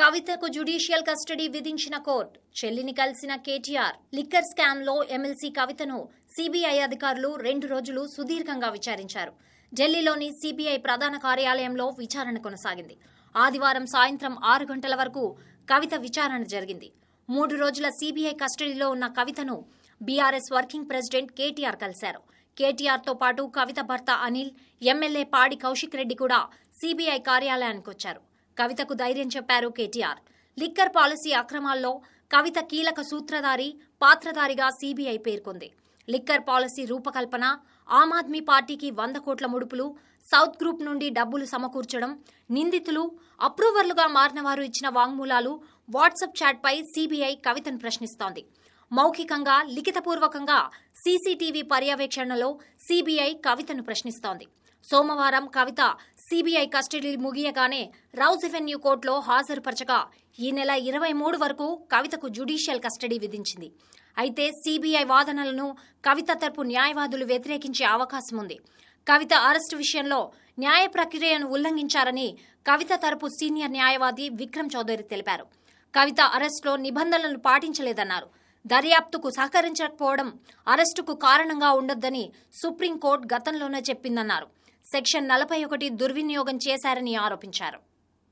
కవితకు judicial custody విధించిన కోర్టు. చెల్లిని కలిసిన కేటీఆర్ లిక్కర్ స్కామ్లో ఎమ్మెల్సీ కవితను సిబిఐ అధికారులు రెండు రోజులు సుదీర్ఘంగా విచారించారు. ఢిల్లీలోని సిబిఐ ప్రధాన కార్యాలయంలో విచారణ కొనసాగింది. ఆదివారం సాయంత్రం ఆరు గంటల వరకు కవిత విచారణ జరిగింది. మూడు రోజుల సిబిఐ కస్టడీలో ఉన్న కవితను బీఆర్ఎస్ వర్కింగ్ ప్రెసిడెంట్ కేటీఆర్ కలిశారు. కేటీఆర్తో పాటు కవిత భర్త అనిల్ ఎమ్మెల్యే పాడి కౌశిక్ రెడ్డి కూడా సిబిఐ కార్యాలయానికి వచ్చారు కవితకు ధైర్యం చెప్పారు కేటీఆర్. లిక్కర్ పాలసీ అక్రమాల్లో కవిత కీలక సూత్రధారి పాత్రధారిగా సీబీఐ పేర్కొంది. లిక్కర్ పాలసీ రూపకల్పన ఆమ్ ఆద్మీ పార్టీకి వంద కోట్ల ముడుపులు సౌత్ గ్రూప్ నుండి డబ్బులు సమకూర్చడం నిందితులు అప్రూవర్లుగా మారిన వారు ఇచ్చిన వాంగ్మూలాలు వాట్సాప్ చాట్పై సీబీఐ కవితను ప్రశ్నిస్తోంది. మౌఖికంగా లిఖితపూర్వకంగా సీసీటీవీ పర్యవేక్షణలో సీబీఐ కవితను ప్రశ్నిస్తోంది. సోమవారం కవిత సీబీఐ కస్టడీ ముగియగానే రౌజ్ ఎవెన్యూ కోర్టులో హాజరుపరచగా ఈ నెల ఇరవై మూడు వరకు కవితకు జ్యుడిషియల్ కస్టడీ విధించింది. అయితే సీబీఐ వాదనలను కవిత తరపు న్యాయవాదులు వ్యతిరేకించే అవకాశం ఉంది. కవిత అరెస్టు విషయంలో న్యాయ ప్రక్రియను ఉల్లంఘించారని కవిత తరపు సీనియర్ న్యాయవాది విక్రమ్ చౌదరి తెలిపారు. కవిత అరెస్టులో నిబంధనలను పాటించలేదన్నారు. దర్యాప్తుకు సహకరించకపోవడం అరెస్టుకు కారణంగా ఉండొద్దని సుప్రీంకోర్టు గతంలోనే చెప్పిందన్నారు. సెక్షన్ నలభై ఒకటి దుర్వినియోగం చేశారని ఆరోపించారు.